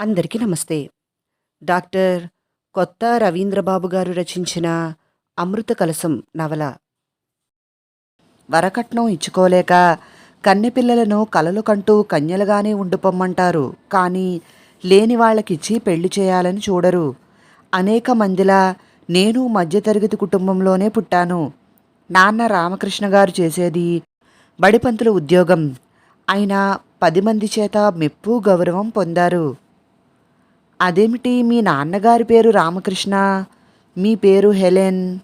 అందరికీ నమస్తే. డాక్టర్ కొత్త రవీంద్రబాబు గారు రచించిన అమృత కలసం నవల. వరకట్నం ఇచ్చుకోలేక కన్నెపిల్లలను కలలు కంటూ కన్యలుగానే ఉండిపోమ్మంటారు. కానీ లేని వాళ్ళకిచ్చి పెళ్ళి చేయాలని చూడరు. అనేక మందిలా నేను మధ్యతరగతి కుటుంబంలోనే పుట్టాను. నాన్న రామకృష్ణ గారు చేసేది బడిపంతుల ఉద్యోగం. అయినా పది మంది చేత మెప్పు గౌరవం పొందారు. అదేమిటి మీ నాన్నగారి పేరు రామకృష్ణ? మీ పేరు హెలెన్.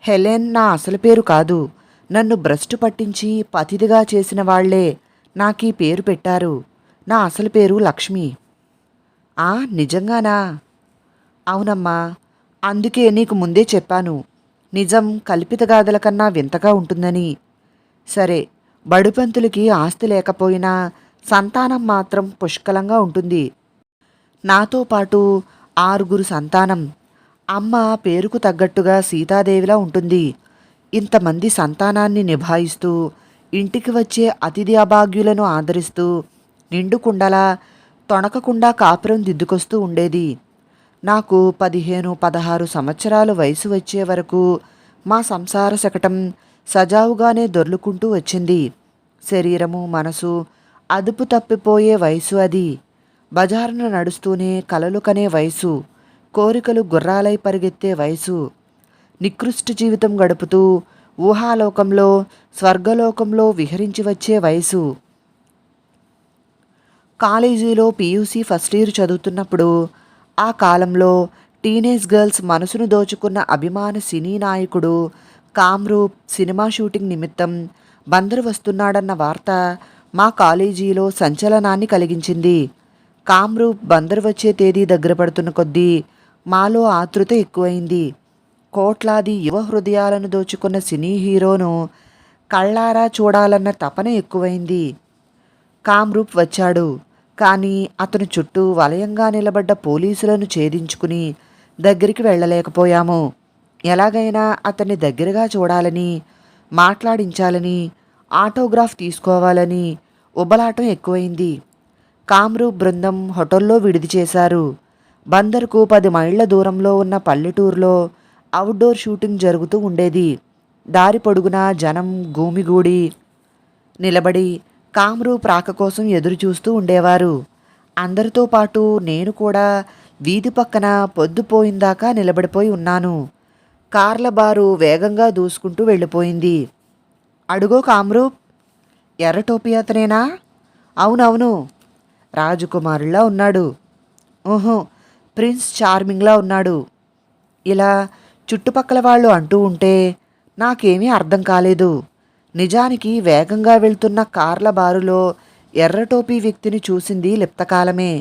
హెలెన్ నా అసలు పేరు కాదు. నన్ను భ్రష్టు పట్టించి పతిదిగా చేసిన వాళ్ళే నాకీ పేరు పెట్టారు. నా అసలు పేరు లక్ష్మి. ఆ నిజంగానా? అవునమ్మా. అందుకే నీకు ముందే చెప్పాను. నిజం కల్పిత గాథల కన్నా వింతగా ఉంటుందని. సరే బడుపంతులకి ఆస్తి లేకపోయినా సంతానం మాత్రం పుష్కలంగా ఉంటుంది. నాతో పాటు ఆరుగురు సంతానం. అమ్మ పేరుకు తగ్గట్టుగా సీతాదేవిలా ఉంటుంది. ఇంతమంది సంతానాన్ని నిభాయిస్తూ ఇంటికి వచ్చే అతిథి అభాగ్యులను ఆదరిస్తూ నిండుకుండలా తొణకకుండా కాపురం దిద్దుకొస్తూ ఉండేది. నాకు పదిహేను పదహారు సంవత్సరాలు వయసు వచ్చే వరకు మా సంసార శకటం సజావుగానే దొర్లుకుంటూ వచ్చింది. శరీరము మనసు అదుపు తప్పిపోయే వయసు అది. బజారున నడుస్తూనే కలలు కనే వయసు కోరికలు గుర్రాలై పరిగెత్తే వయసు. నికృష్ట జీవితం గడుపుతూ ఊహాలోకంలో స్వర్గలోకంలో విహరించి వచ్చే వయసు. కాలేజీలో పీయూసీ ఫస్ట్ ఇయర్ చదువుతున్నప్పుడు ఆ కాలంలో టీనేజ్ గర్ల్స్ మనసును దోచుకున్న అభిమాన సినీ నాయకుడు కామ్రూప్ సినిమా షూటింగ్ నిమిత్తం బందరు వస్తున్నాడన్న వార్త మా కాలేజీలో సంచలనాన్ని కలిగించింది. కామ్రూప్ బందరు వచ్చే తేదీ దగ్గర పడుతున్న కొద్దీ మాలో ఆతృత ఎక్కువైంది. కోట్లాది యువ హృదయాలను దోచుకున్న సినీ హీరోను కళ్ళారా చూడాలన్న తపన ఎక్కువైంది. కామ్రూప్ వచ్చాడు. కానీ అతను చుట్టూ వలయంగా నిలబడ్డ పోలీసులను ఛేదించుకుని దగ్గరికి వెళ్ళలేకపోయాము. ఎలాగైనా అతన్ని దగ్గరగా చూడాలని మాట్లాడించాలని ఆటోగ్రాఫ్ తీసుకోవాలని ఉబలాటం ఎక్కువైంది. కామ్రూ బృందం హోటల్లో విడిది చేశారు. బందర్కు పది మైళ్ళ దూరంలో ఉన్న పల్లెటూరులో అవుట్డోర్ షూటింగ్ జరుగుతూ ఉండేది. దారి పొడుగునా జనం గూమిగూడి నిలబడి కామ్రూ ప్రాక కోసం ఎదురు చూస్తూ ఉండేవారు. అందరితో పాటు నేను కూడా వీధి పక్కన పొద్దుపోయిందాకా నిలబడిపోయి ఉన్నాను. కార్ల బారు వేగంగా దూసుకుంటూ వెళ్ళిపోయింది. అడుగో కామ్రూప్ ఎర్ర టోపీ అతనేనా? అవునవును రాజకుమారులా ఉన్నాడు. ఓహో ప్రిన్స్ చార్మింగ్లా ఉన్నాడు. ఇలా చుట్టుపక్కల వాళ్ళు అంటూ ఉంటే నాకేమీ అర్థం కాలేదు. నిజానికి వేగంగా వెళ్తున్న కార్ల బారులో ఎర్ర టోపీ వ్యక్తిని చూసింది లిప్తకాలమే.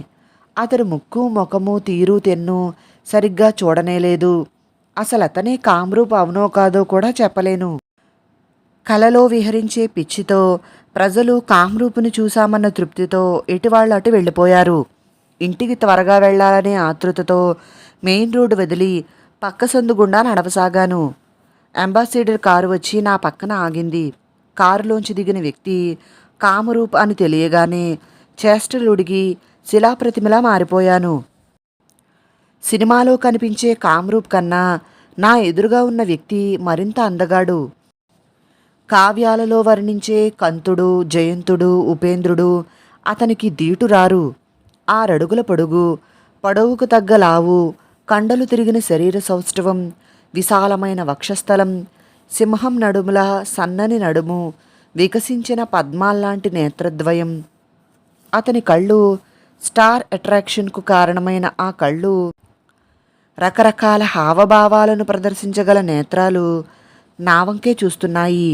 అతడు ముక్కు ముఖము తీరు తెన్ను సరిగ్గా చూడనేలేదు అసలు అతనే కామ్రూప్ అవునో కాదో కూడా చెప్పలేను. కలలో విహరించే పిచ్చితో ప్రజలు కామ్రూపుని చూశామన్న తృప్తితో ఎటువాళ్ళు అటు వెళ్ళిపోయారు. ఇంటికి త్వరగా వెళ్ళాలనే ఆతృతతో మెయిన్ రోడ్డు వదిలి పక్క సందు గుండా నడవసాగాను. అంబాసిడర్ కారు వచ్చి నా పక్కన ఆగింది. కారులోంచి దిగిన వ్యక్తి కామరూప్ అని తెలియగానే చేష్టలుడిగి శిలాప్రతిమలా మారిపోయాను. సినిమాలో కనిపించే కామరూప్ కన్నా నా ఎదురుగా ఉన్న వ్యక్తి మరింత అందగాడు. కావ్యాలలో వర్ణించే కంతుడు జయంతుడు ఉపేంద్రుడు అతనికి దీటురారు ఆరడుగుల పొడుగు పొడవుకు తగ్గ లావు కండలు తిరిగిన శరీర సౌష్ఠవం విశాలమైన వక్షస్థలం సింహం నడుముల సన్నని నడుము వికసించిన పద్మాల్లాంటి నేత్రద్వయం. అతని కళ్ళు స్టార్ అట్రాక్షన్కు కారణమైన ఆ కళ్ళు రకరకాల హావభావాలను ప్రదర్శించగల నేత్రాలు నావంకే చూస్తున్నాయి.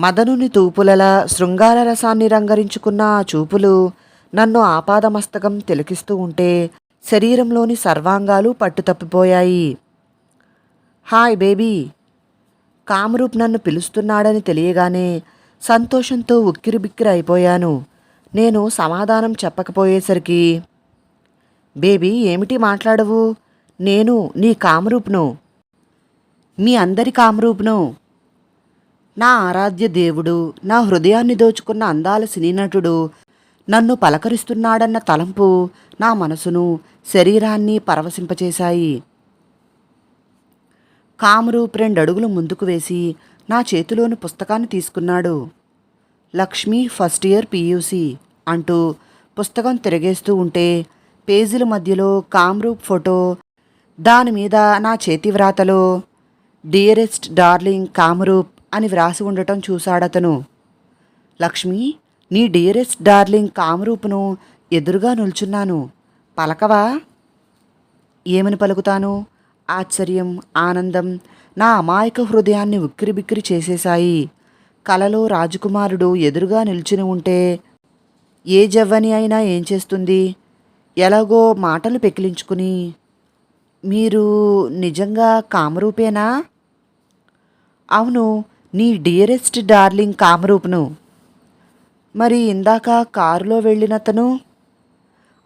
మదనుని తూపులలా శృంగార రసాన్ని రంగరించుకున్న ఆ చూపులు నన్ను ఆపాదమస్తకం తిలకిస్తూ ఉంటే శరీరంలోని సర్వాంగాలు పట్టుతప్పిపోయాయి. Hi baby! కామరూప్ నన్ను పిలుస్తున్నాడని తెలియగానే సంతోషంతో ఉక్కిరిబిక్కిరి అయిపోయాను నేను సమాధానం చెప్పకపోయేసరికి బేబీ ఏమిటి మాట్లాడవు? నేను నీ కామరూప్ను. మీ అందరి కామరూప్ను. నా ఆరాధ్య దేవుడు నా హృదయాన్ని దోచుకున్న అందాల సినీ నటుడు నన్ను పలకరిస్తున్నాడన్న తలంపు నా మనసును శరీరాన్ని పరవశింపచేశాయి. కామరూప్ రెండడుగులు ముందుకు వేసి నా చేతిలోని పుస్తకాన్ని తీసుకున్నాడు. లక్ష్మి ఫస్ట్ ఇయర్ పీయూసీ అంటూ పుస్తకం తిరగేస్తూ ఉంటే పేజీల మధ్యలో కామ్రూప్ ఫోటో దాని మీద నా చేతి వ్రాతలో డియరెస్ట్ డార్లింగ్ కామరూప్ అని వ్రాసి ఉండటం చూశాడతను లక్ష్మి నీ డియరెస్ట్ డార్లింగ్ కామరూపును ఎదురుగా నిల్చున్నాను. పలకవా? ఏమని పలుకుతాను? ఆశ్చర్యం ఆనందం నా అమాయక హృదయాన్ని ఉక్కిరిబిక్కిరి చేసేశాయి. కలలో రాజకుమారుడు ఎదురుగా నిల్చుని ఉంటే ఏ జవ్వని అయినా ఏం చేస్తుంది? ఎలాగో మాటలు పెకిలించుకుని మీరు నిజంగా కామరూపేనా? అవును నీ డియరెస్ట్ డార్లింగ్ కామరూపును. మరి ఇందాక కారులో వెళ్ళినతను?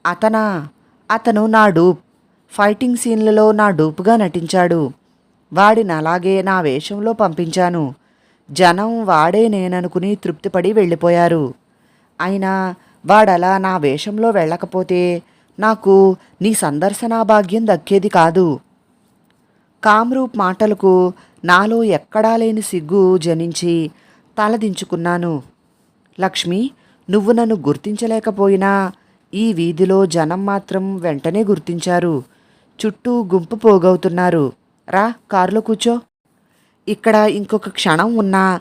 అతనా? అతను నా డూప్. ఫైటింగ్ సీన్లలో నా డూప్గా నటించాడు. వాడిని అలాగే నా వేషంలో పంపించాను. జనం వాడే నేననుకుని తృప్తిపడి వెళ్ళిపోయారు. అయినా వాడలా నా వేషంలో వెళ్ళకపోతే నాకు నీ సందర్శనా భాగ్యం దక్కేది కాదు. కామ్రూప్ మాటలకు నాలో ఎక్కడా లేని సిగ్గు జనించి తలదించుకున్నాను. లక్ష్మి నువ్వు నన్ను గుర్తించలేకపోయినా ఈ వీధిలో జనం మాత్రం వెంటనే గుర్తించారు. చుట్టూ గుంపు పోగవుతున్నారు. రా కారులో కూర్చో. ఇక్కడ ఇంకొక క్షణం ఉన్నా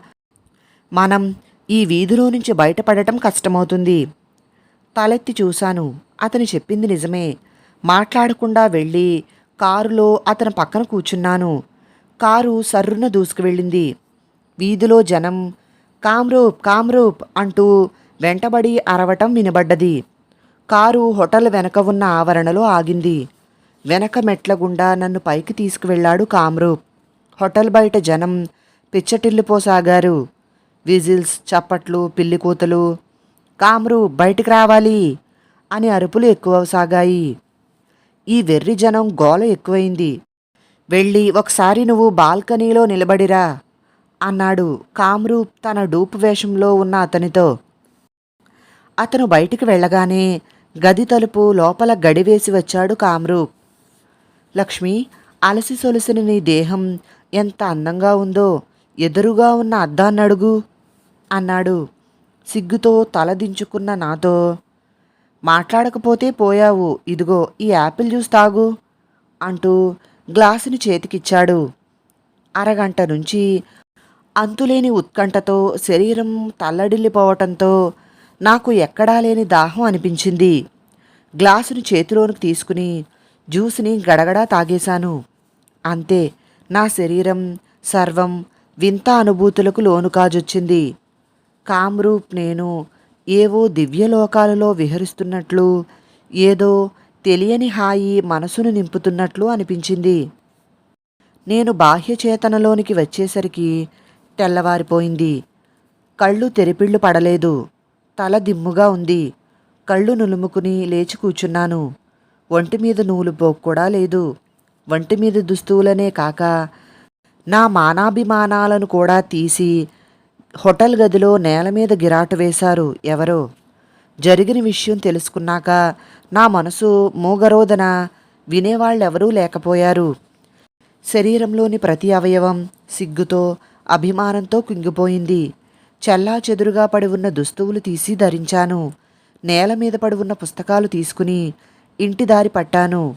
మనం ఈ వీధిలో నుంచి బయటపడటం కష్టమవుతుంది. తలెత్తి చూశాను. అతను చెప్పింది నిజమే. మాట్లాడకుండా వెళ్ళి కారులో అతని పక్కన కూర్చున్నాను. కారు సర్రున దూసుకువెళ్ళింది. వీధిలో జనం కామ్రూప్ కామ్రూప్ అంటూ వెంటబడి అరవటం వినబడ్డది. కారు హోటల్ వెనక ఉన్న ఆవరణలో ఆగింది. వెనక మెట్ల గుండా నన్ను పైకి తీసుకువెళ్ళాడు కామ్రూప్. హోటల్ బయట జనం పిచ్చటిల్లిపోసాగారు విజిల్స్ చప్పట్లు పిల్లి కామ్రూప్ బయటికి రావాలి అని అరుపులు ఎక్కువసాగాయి. ఈ వెర్రి జనం గోల ఎక్కువైంది. వెళ్ళి ఒకసారి నువ్వు బాల్కనీలో నిలబడిరా అన్నాడు కామ్రూప్ తన డూప్ వేషంలో ఉన్న అతనితో. అతను బయటికి వెళ్ళగానే గది తలుపు లోపల గడివేసి వచ్చాడు కామ్రూప్ లక్ష్మి అలసి సొలసిన నీ దేహం ఎంత అందంగా ఉందో ఎదురుగా ఉన్న అద్దాన్నడుగు అన్నాడు సిగ్గుతో తలదించుకున్న నాతో. మాట్లాడకపోతే పోయావు. ఇదిగో ఈ యాపిల్ జ్యూస్ తాగు అంటూ గ్లాసుని చేతికిచ్చాడు. అరగంట నుంచి అంతులేని ఉత్కంఠతో శరీరం తల్లడిల్లిపోవటంతో నాకు ఎక్కడా లేని దాహం అనిపించింది. గ్లాసుని చేతిలోనికి తీసుకుని జ్యూస్ని గడగడా తాగేశాను. అంతే నా శరీరం సర్వం వింత అనుభూతులకు లోను కాజొచ్చింది కామ్రూప్ నేను ఏవో దివ్యలోకాలలో విహరిస్తున్నట్లు ఏదో తెలియని హాయి మనసును నింపుతున్నట్లు అనిపించింది. నేను బాహ్యచేతనలోనికి వచ్చేసరికి తెల్లవారిపోయింది. కళ్ళు తెరిపిళ్ళు పడలేదు. తల దిమ్ముగా ఉంది. కళ్ళు నులుముకుని లేచి కూర్చున్నాను. ఒంటి మీద నూలు పోక్కూడా లేదు. ఒంటి మీద దుస్తువులనే కాక నా మానాభిమానాలను కూడా తీసి హోటల్ గదిలో నేల మీద గిరాటు వేశారు ఎవరో. జరిగిన విషయం తెలుసుకున్నాక నా మనసు మూగరోదన వినేవాళ్ళెవరూ లేకపోయారు. శరీరంలోని ప్రతి అవయవం సిగ్గుతో అభిమానంతో కుంగిపోయింది. చల్లా చెదురుగా పడి ఉన్న దుస్తువులు తీసి ధరించాను. నేల మీద పడి ఉన్న పుస్తకాలు తీసుకుని ఇంటి దారి పట్టాను.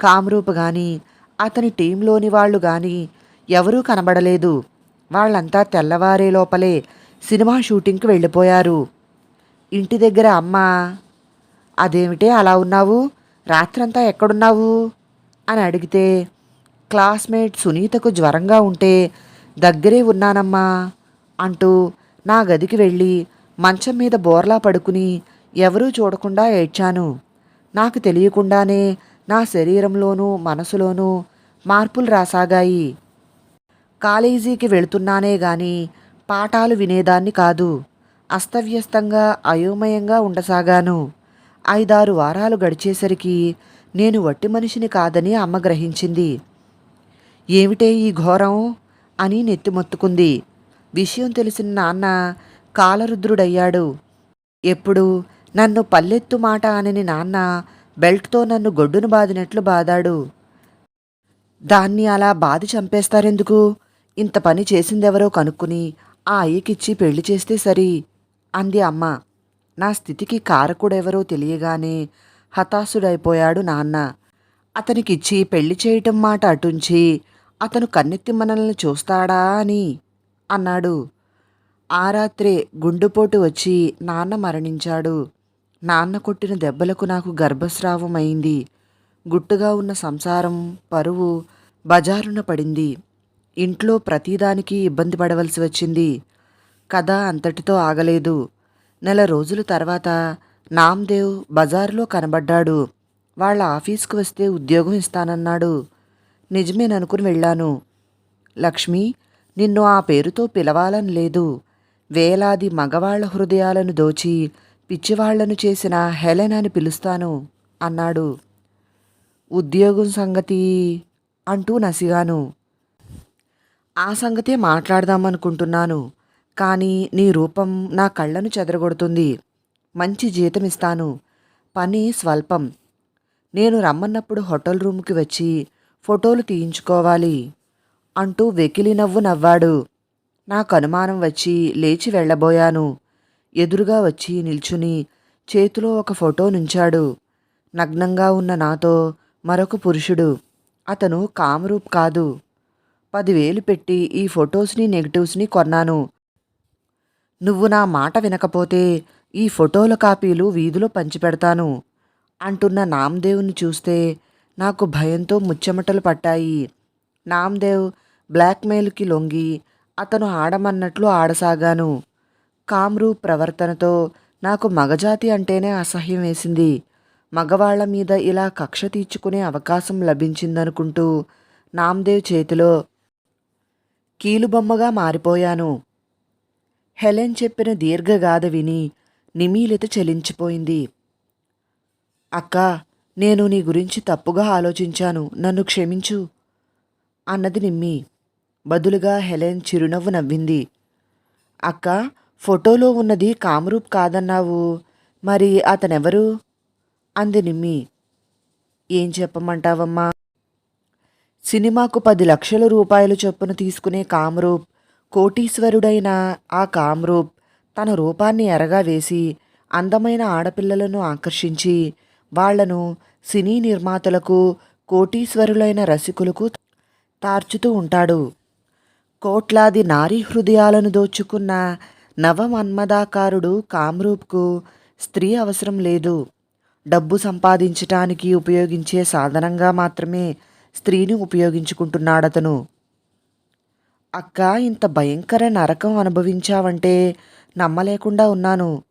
కామ్రూప్ గాని అతని టీంలోని వాళ్ళు గాని ఎవరూ కనబడలేదు. వాళ్ళంతా తెల్లవారే లోపలే సినిమా షూటింగ్కి వెళ్ళిపోయారు. ఇంటి దగ్గర అమ్మ అదేమిటే అలా ఉన్నావు? రాత్రంతా ఎక్కడున్నావు? అని అడిగితే క్లాస్మేట్ సునీతకు జ్వరంగా ఉంటే దగ్గరే ఉన్నానమ్మా అంటూ నా గదికి వెళ్ళి మంచం మీద బోర్లా పడుకుని ఎవరూ చూడకుండా ఏడ్చాను. నాకు తెలియకుండానే నా శరీరంలోనూ మనసులోనూ మార్పులు రాసాగాయి. కాలేజీకి వెళుతున్నానే గాని పాఠాలు వినేదాన్ని కాదు. అస్తవ్యస్తంగా అయోమయంగా ఉండసాగాను. ఐదారు వారాలు గడిచేసరికి నేను వట్టి మనిషిని కాదని అమ్మ గ్రహించింది. ఏమిటే ఈ ఘోరం? అని నెత్తిమొత్తుకుంది విషయం తెలిసిన నాన్న కాలరుద్రుడయ్యాడు. ఎప్పుడు? నన్ను పల్లెత్తు మాట అనని నాన్న బెల్ట్తో నన్ను గొడ్డును బాదినట్లు బాదాడు. దాన్ని అలా బాది చంపేస్తారెందుకు? ఇంత పని చేసిందెవరో కనుక్కుని ఆ అయ్యకిచ్చి పెళ్ళి చేస్తే సరి అంది అమ్మ. నా స్థితికి కారకుడెవరో తెలియగానే హతాశుడైపోయాడు నాన్న. అతనికిచ్చి పెళ్ళి చేయటం మాట అటుంచి అతను కన్నెత్తి మనల్ని చూస్తాడా అని అన్నాడు. ఆ రాత్రే గుండుపోటు వచ్చి నాన్న మరణించాడు. నాన్న కొట్టిన దెబ్బలకు నాకు గర్భస్రావం అయింది గుట్టుగా ఉన్న సంసారం పరువు బజారున పడింది. ఇంట్లో ప్రతిదానికి ఇబ్బంది పడవలసి వచ్చింది. కథ అంతటితో ఆగలేదు. నెల రోజుల తర్వాత నామ్దేవ్ బజారులో కనబడ్డాడు. వాళ్ళ ఆఫీస్కి వస్తే ఉద్యోగం ఇస్తానన్నాడు. నిజమేననుకుని వెళ్ళాను. లక్ష్మి నిన్ను ఆ పేరుతో పిలవాలని లేదు. వేలాది మగవాళ్ళ హృదయాలను దోచి పిచ్చివాళ్ళను చేసిన హెలెన్ అని పిలుస్తాను అన్నాడు. ఉద్యోగం సంగతి అంటూ నసిగాను. ఆ సంగతే మాట్లాడదామనుకుంటున్నాను. కానీ నీ రూపం నా కళ్ళను చెదరగొడుతుంది. మంచి జీతం ఇస్తాను పని స్వల్పం. నేను రమ్మన్నప్పుడు హోటల్ రూమ్కి వచ్చి ఫోటోలు తీయించుకోవాలి అంటూ వెకిలి నవ్వు నవ్వాడు. నాకు అనుమానం వచ్చి లేచి వెళ్ళబోయాను. ఎదురుగా వచ్చి నిల్చుని చేతిలో ఒక ఫోటో నుంచాడు. నగ్నంగా ఉన్న నాతో మరొక పురుషుడు. అతను కామరూప్ కాదు. పదివేలు పెట్టి ఈ ఫొటోస్ని నెగిటివ్స్ని కొన్నాను. నువ్వు నా మాట వినకపోతే ఈ ఫోటోల కాపీలు వీధిలో పంచిపెడతాను అంటున్న నామ్దేవ్ని చూస్తే నాకు భయంతో ముచ్చెమటలు పట్టాయి. నామ్దేవ్ బ్లాక్మెయిల్కి లొంగి అతను ఆడమన్నట్లు ఆడసాగాను. కామ్రూ ప్రవర్తనతో నాకు మగజాతి అంటేనే అసహ్యం వేసింది. మగవాళ్ళ మీద ఇలా కక్ష తీర్చుకునే అవకాశం లభించిందనుకుంటూ నామ్దేవ్ చేతిలో కీలుబొమ్మగా మారిపోయాను. హెలెన్ చెప్పిన దీర్ఘగాథ విని నిమీలిత చెలించిపోయింది. అక్కా నేను నీ గురించి తప్పుగా ఆలోచించాను. నన్ను క్షమించు అన్నది నిమ్మి. బదులుగా హెలెన్ చిరునవ్వు నవ్వింది. అక్క ఫోటోలో ఉన్నది కామరూప్ కాదన్నావు. మరి అతనెవరు? అంది నిమ్మి. ఏం చెప్పమంటావమ్మా? సినిమాకు పది లక్షల రూపాయలు చొప్పున తీసుకునే కామరూప్ కోటీశ్వరుడైన ఆ కామ్రూప్ తన రూపాన్ని ఎరగా వేసి అందమైన ఆడపిల్లలను ఆకర్షించి వాళ్ళను సినీ నిర్మాతలకు కోటీశ్వరులైన రసికులకు తార్చుతూ ఉంటాడు. కోట్లాది నారీ హృదయాలను దోచుకున్న నవమన్మదాకారుడు కామ్రూప్కు స్త్రీ అవసరం లేదు. డబ్బు సంపాదించటానికి ఉపయోగించే సాధనంగా మాత్రమే స్త్రీని ఉపయోగించుకుంటున్నాడతను. అక్క ఇంత భయంకర నరకం అనుభవించావంటే నమ్మలేకుండా ఉన్నాను.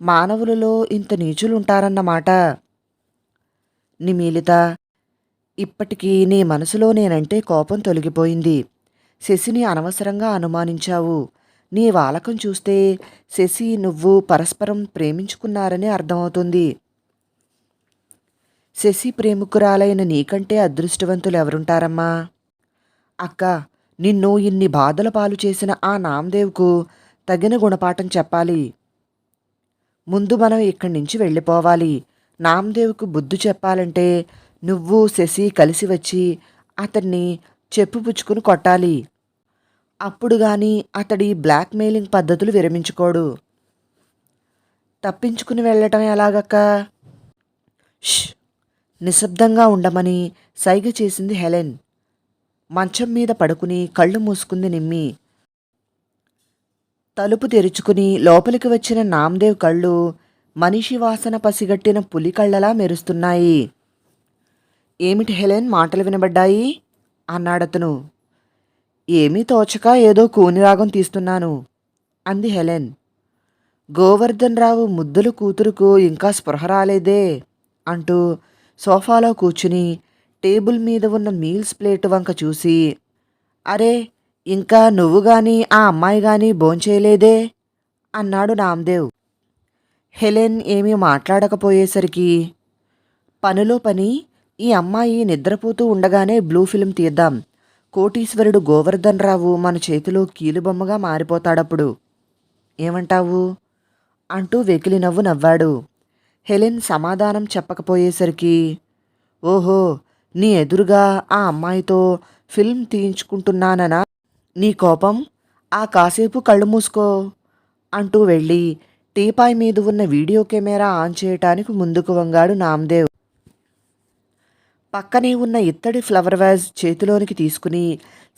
మానవులలో ఇంత నీచులుంటారన్నమాట. నిమీలిత ఇప్పటికీ నీ మనసులో నేనంటే కోపం తొలగిపోయింది. శశిని అనవసరంగా అనుమానించావు. నీ వాలకం చూస్తే శశి నువ్వు పరస్పరం ప్రేమించుకున్నారని అర్థమవుతుంది. శశి ప్రేమికురాలైన నీకంటే అదృష్టవంతులు ఎవరుంటారమ్మా అక్క నిన్ను ఇన్ని బాధల పాలు చేసిన ఆ నామదేవ్కు తగిన గుణపాఠం చెప్పాలి. ముందు మనం ఇక్కడి నుంచి వెళ్ళిపోవాలి. నామదేవ్కు బుద్ధి చెప్పాలంటే నువ్వు శశి కలిసి వచ్చి అతన్ని చెప్పుపుచ్చుకుని కొట్టాలి. అప్పుడు గాని అతడి బ్లాక్మెయిలింగ్ పద్ధతులు విరమించుకోడు. తప్పించుకుని వెళ్ళటం ఎలాగక్క? ష్! నిశ్శబ్దంగా ఉండమని సైగ చేసింది హెలెన్. మంచం మీద పడుకుని కళ్ళు మూసుకుంది నిమ్మి. తలుపు తెరుచుకుని లోపలికి వచ్చిన నామ్దేవ్ కళ్ళు మనిషి వాసన పసిగట్టిన పులి కళ్ళలా మెరుస్తున్నాయి. ఏమిటి హెలెన్ మాటలు వినబడ్డాయి? అన్నాడతను ఏమీ తోచక ఏదో కూనిరాగం తీస్తున్నాను అంది హెలెన్. గోవర్ధన్ రావు ముద్దుల కూతురుకు ఇంకా స్పృహ రాలేదే అంటూ సోఫాలో కూర్చుని టేబుల్ మీద ఉన్న మీల్స్ ప్లేట్ వంక చూసి అరే ఇంకా నువ్వు గాని ఆ అమ్మాయి గాని భోంచేయలేదే అన్నాడు నామ్దేవ్. హెలెన్ ఏమీ మాట్లాడకపోయేసరికి పనిలో పని ఈ అమ్మాయి నిద్రపోతూ ఉండగానే బ్లూ ఫిల్మ్ తీద్దాం. కోటీశ్వరుడు గోవర్ధన్ రావు మన చేతిలో కీలుబొమ్మగా మారిపోతాడప్పుడు. ఏమంటావు? అంటూ వెకిలి నవ్వు నవ్వాడు. హెలెన్ సమాధానం చెప్పకపోయేసరికి ఓహో నీ ఎదురుగా ఆ అమ్మాయితో ఫిల్మ్ తీయించుకుంటున్నాననా? నీ కోపం? ఆ కాసేపు కళ్ళు మూసుకో అంటూ వెళ్ళి టీపాయ్ మీద ఉన్న వీడియో కెమెరా ఆన్ చేయటానికి ముందుకు వంగాడు నామ్దేవ్. పక్కనే ఉన్న ఇత్తడి ఫ్లవర్ వ్యాజ్ చేతిలోనికి తీసుకుని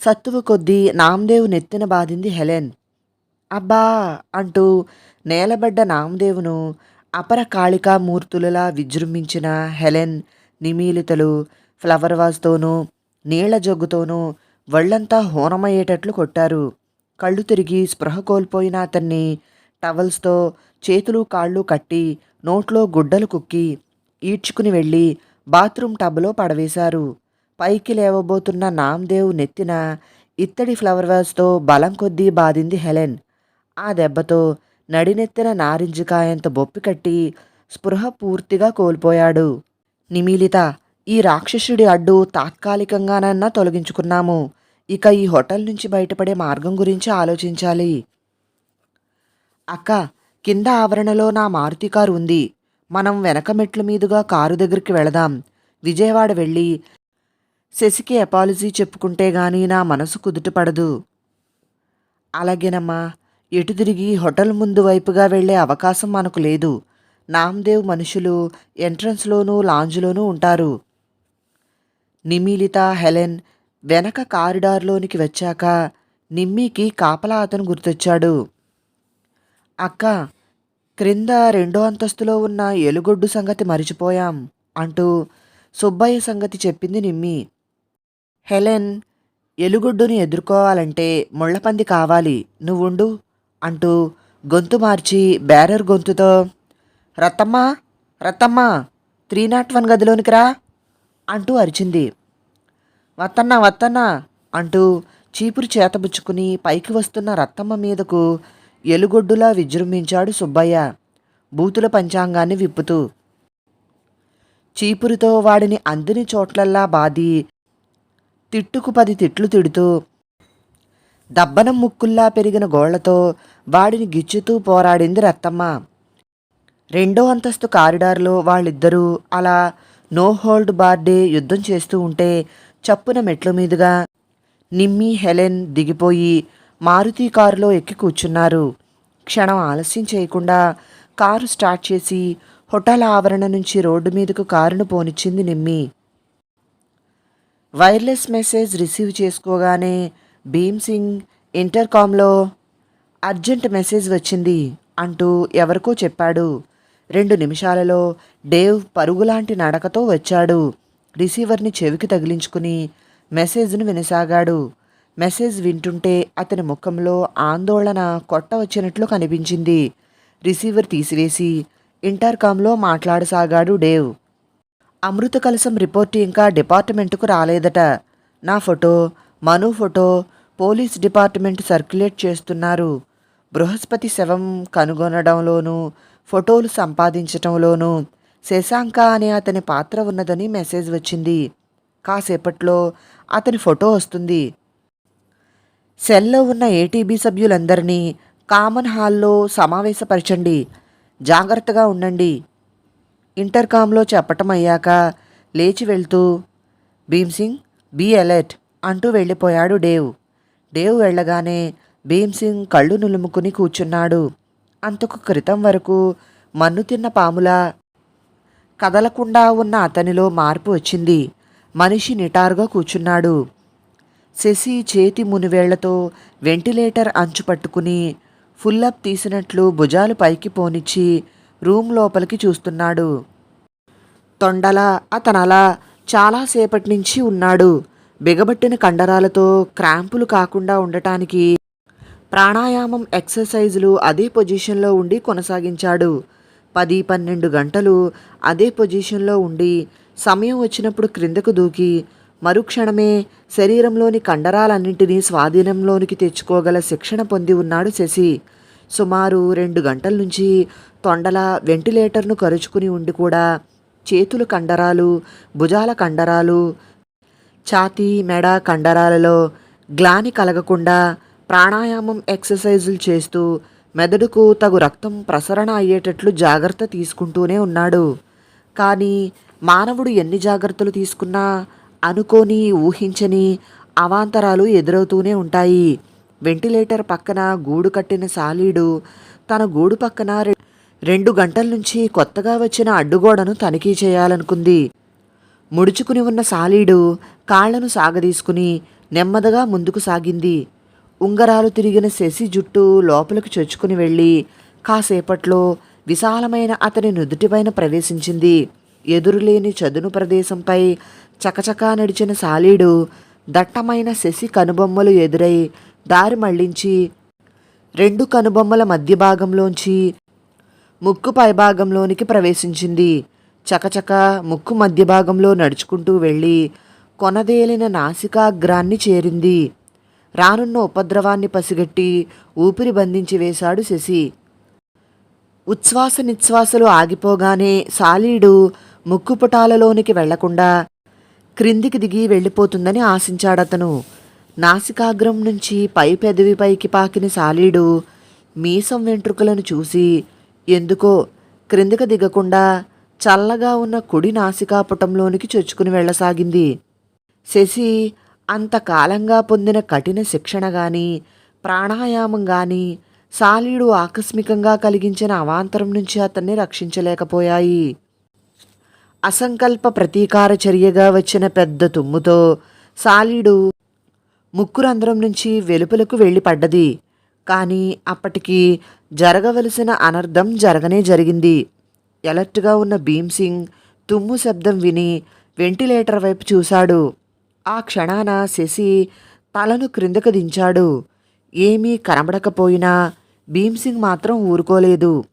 సత్తువ కొద్దీ నామ్దేవ్ నెత్తిన బాధింది హెలెన్. అబ్బా! అంటూ నేలబడ్డ నామదేవును అపర కాళికా మూర్తులలా విజృంభించిన హెలెన్ నిమీలితలు ఫ్లవర్ వాజ్తోనూ నీళ్ళ జగ్గుతోనూ వళ్ళంతా హోనమయ్యేటట్లు కొట్టారు. కళ్ళు తిరిగి స్పృహ కోల్పోయిన అతన్ని టవల్స్తో చేతులు కాళ్ళు కట్టి నోట్లో గుడ్డలు కుక్కి ఈడ్చుకుని వెళ్ళి బాత్రూమ్ టబ్లో పడవేశారు. పైకి లేవబోతున్న నామ్దేవ్ నెత్తిన ఇత్తడి ఫ్లవర్ వాజ్తో బలం కొద్దీ బాధింది హెలెన్. ఆ దెబ్బతో నడినెత్తిన నారింజకాయంత బొప్పి కట్టి స్పృహ పూర్తిగా కోల్పోయాడు. నిమీలిత ఈ రాక్షసుడి అడ్డు తాత్కాలికంగానన్నా తొలగించుకున్నాము. ఇక ఈ హోటల్ నుంచి బయటపడే మార్గం గురించి ఆలోచించాలి. అక్క కింద ఆవరణలో నా మారుతి కారు ఉంది. మనం వెనక మెట్ల మీదుగా కారు దగ్గరికి వెళదాం. విజయవాడ వెళ్ళి శశికి అపాలజీ చెప్పుకుంటే గాని నా మనసు కుదుటపడదు అలాగేనమ్మా ఎటు తిరిగి హోటల్ ముందు వైపుగా వెళ్ళే అవకాశం మనకు లేదు. నామ్దేవ్ మనుషులు ఎంట్రన్స్లోనూ లాంజ్లోనూ ఉంటారు. నిమీలిత హెలెన్ వెనక కారిడార్లోనికి వచ్చాక నిమ్మీకి కాపలా అతను గుర్తొచ్చాడు. అక్క క్రింద రెండో అంతస్తులో ఉన్న ఎలుగొడ్డు సంగతి మరిచిపోయాం అంటూ సుబ్బయ్య సంగతి చెప్పింది నిమ్మి. హెలెన్ ఎలుగుడ్డుని ఎదుర్కోవాలంటే ముళ్ళపంది కావాలి. నువ్వుండు. అంటూ గొంతు మార్చి బ్యారర్ గొంతుతో Rattamma Rattamma three nought one గదిలోనికి రా అంటూ అరిచింది. వత్తన్నా వత్తన్నా అంటూ చీపురు చేతబుచ్చుకుని పైకి వస్తున్న రత్తమ్మ మీదకు ఎలుగొడ్డులా విజృంభించాడు సుబ్బయ్య బూతుల పంచాంగాన్ని విప్పుతూ. చీపురుతో వాడిని అందిని చోట్లల్లా బాది తిట్టుకు పది తిట్లు తిడుతూ దబ్బనం ముక్కుల్లా పెరిగిన గోళ్ళతో వాడిని గిచ్చుతూ పోరాడింది రత్తమ్మ. రెండో అంతస్తు కారిడార్లో వాళ్ళిద్దరూ అలా నో హోల్డ్ బార్డే యుద్ధం చేస్తూ ఉంటే చప్పున మెట్ల మీదుగా నిమ్మి హెలెన్ దిగిపోయి మారుతి కారులో ఎక్కి కూర్చున్నారు. క్షణం ఆలస్యం చేయకుండా కారు స్టార్ట్ చేసి హోటల్ ఆవరణ నుంచి రోడ్డు మీదకు కారును పోనిచ్చింది నిమ్మి. వైర్లెస్ మెసేజ్ రిసీవ్ చేసుకోగానే భీమ్ సింగ్ ఇంటర్కామ్లో అర్జెంట్ మెసేజ్ వచ్చింది అంటూ ఎవరికో చెప్పాడు. రెండు నిమిషాలలో డేవ్ పరుగులాంటి నడకతో వచ్చాడు. రిసీవర్ని చెవికి తగిలించుకుని మెసేజ్ను వినసాగాడు. మెసేజ్ వింటుంటే అతని ముఖంలో ఆందోళన కొట్ట వచ్చినట్లు కనిపించింది. రిసీవర్ తీసివేసి ఇంటర్కామ్లో మాట్లాడసాగాడు డేవ్. అమృత కలసం రిపోర్ట్ ఇంకా డిపార్ట్మెంటుకు రాలేదట. నా photo Manu photo police department circulate చేస్తున్నారు. బృహస్పతి శవం కనుగొనడంలోనూ ఫోటోలు సంపాదించటంలోనూ శశాంక అనే అతని పాత్ర ఉన్నదని మెసేజ్ వచ్చింది. కాసేపట్లో అతని ఫోటో వస్తుంది. సెల్లో ఉన్న ఏటీబీ సభ్యులందరినీ కామన్ హాల్లో సమావేశపరచండి. జాగ్రత్తగా ఉండండి. ఇంటర్కామ్లో చెప్పటం అయ్యాక లేచి వెళ్తూ భీమ్సింగ్ బీ అలర్ట్. అంటూ వెళ్ళిపోయాడు డేవ్. డేవ్ వెళ్ళగానే భీమ్సింగ్ కళ్ళు నులుముకుని కూర్చున్నాడు. అంతకు క్రితం వరకు మన్ను తిన్న పాములా కదలకుండా ఉన్న అతనిలో మార్పు వచ్చింది. మనిషి నిటారుగా కూర్చున్నాడు. శశి చేతి మునివేళ్ళతో వెంటిలేటర్ అంచు పట్టుకుని ఫుల్లప్ తీసినట్లు భుజాలు పైకి పోనిచ్చి రూమ్ లోపలికి చూస్తున్నాడు. తొండల అతనలా చాలాసేపటి నుంచి ఉన్నాడు. బిగబట్టిన కండరాలతో క్రాంపులు కాకుండా ఉండటానికి ప్రాణాయామం ఎక్సర్సైజులు అదే పొజిషన్లో ఉండి కొనసాగించాడు. పది పన్నెండు గంటలు అదే పొజిషన్లో ఉండి సమయం వచ్చినప్పుడు క్రిందకు దూకి మరుక్షణమే శరీరంలోని కండరాలన్నింటినీ స్వాధీనంలోనికి తెచ్చుకోగల శిక్షణ పొంది ఉన్నాడు శశి. సుమారు రెండు గంటల నుంచి తొండల వెంటిలేటర్ను కరుచుకుని ఉండి కూడా చేతుల కండరాలు భుజాల కండరాలు ఛాతీ మెడ కండరాలలో గ్లాని కలగకుండా ప్రాణాయామం ఎక్సర్సైజులు చేస్తూ మెదడుకు తగు రక్తం ప్రసరణ అయ్యేటట్లు జాగ్రత్త తీసుకుంటూనే ఉన్నాడు. కానీ మానవుడు ఎన్ని జాగ్రత్తలు తీసుకున్నా అనుకోని ఊహించని అవాంతరాలు ఎదురవుతూనే ఉంటాయి. వెంటిలేటర్ పక్కన గూడు కట్టిన సాలీడు తన గూడు పక్కన రెండు గంటల నుంచి కొత్తగా వచ్చిన అడ్డుగోడను తనిఖీ చేయాలనుకుంది. ముడుచుకుని ఉన్న సాలీడు కాళ్ళను సాగదీసుకుని నెమ్మదిగా ముందుకు సాగింది. ఉంగరాలు తిరిగిన శశి జుట్టు లోపలికి చొచ్చుకుని వెళ్ళి కాసేపట్లో విశాలమైన అతని నుదుటిపైన ప్రవేశించింది. ఎదురులేని చదును ప్రదేశంపై చకచకా నడిచిన సాలీడు దట్టమైన శశి కనుబొమ్మలు ఎదురై దారి మళ్ళించి రెండు కనుబొమ్మల మధ్య భాగంలోంచి ముక్కు పైభాగంలోనికి ప్రవేశించింది. చకచక ముక్కు మధ్య భాగంలో నడుచుకుంటూ వెళ్ళి కొనదేలిన నాసికాగ్రాన్ని చేరింది. రానున్న ఉపద్రవాన్ని పసిగట్టి ఊపిరి బంధించి వేశాడు శశి. ఉచ్ఛ్వాస నిశ్వాసలు ఆగిపోగానే సాలీడు ముక్కుపుటాలలోనికి వెళ్ళకుండా క్రిందికి దిగి వెళ్ళిపోతుందని ఆశించాడతను. నాసికాగ్రం నుంచి పై పెదవిపైకి పాకిన సాలీడు మీసం వెంట్రుకలను చూసి ఎందుకో క్రిందికి దిగకుండా చల్లగా ఉన్న కుడి నాసికాపుటంలోనికి చొచ్చుకుని వెళ్ళసాగింది. శశి అంతకాలంగా పొందిన కఠిన శిక్షణ గాని ప్రాణాయామం గాని సాలీడు ఆకస్మికంగా కలిగించిన అవాంతరం నుంచి అతన్ని రక్షించలేకపోయాయి. అసంకల్ప ప్రతీకార చర్యగా వచ్చిన పెద్ద తుమ్ముతో సాలీడు ముక్కురంధ్రం నుంచి వెలుపలకు వెళ్ళి పడ్డది కానీ అప్పటికి జరగవలసిన అనర్థం జరగనే జరిగింది. ఎలర్ట్గా ఉన్న భీమ్సింగ్ తుమ్ము శబ్దం విని వెంటిలేటర్ వైపు చూశాడు. ఆ క్షణాన శశి తలను క్రిందకు దించాడు. ఏమీ కనబడకపోయినా భీమ్సింగ్ మాత్రం ఊరుకోలేదు.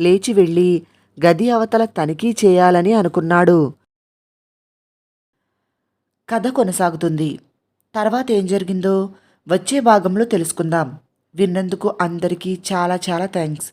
లేచి వెళ్ళి గది అవతల తనిఖీ చేయాలని అనుకున్నాడు. కథ కొనసాగుతుంది. తర్వాత ఏం జరిగిందో వచ్చే భాగంలో తెలుసుకుందాం. విన్నందుకు అందరికీ చాలా చాలా థ్యాంక్స్.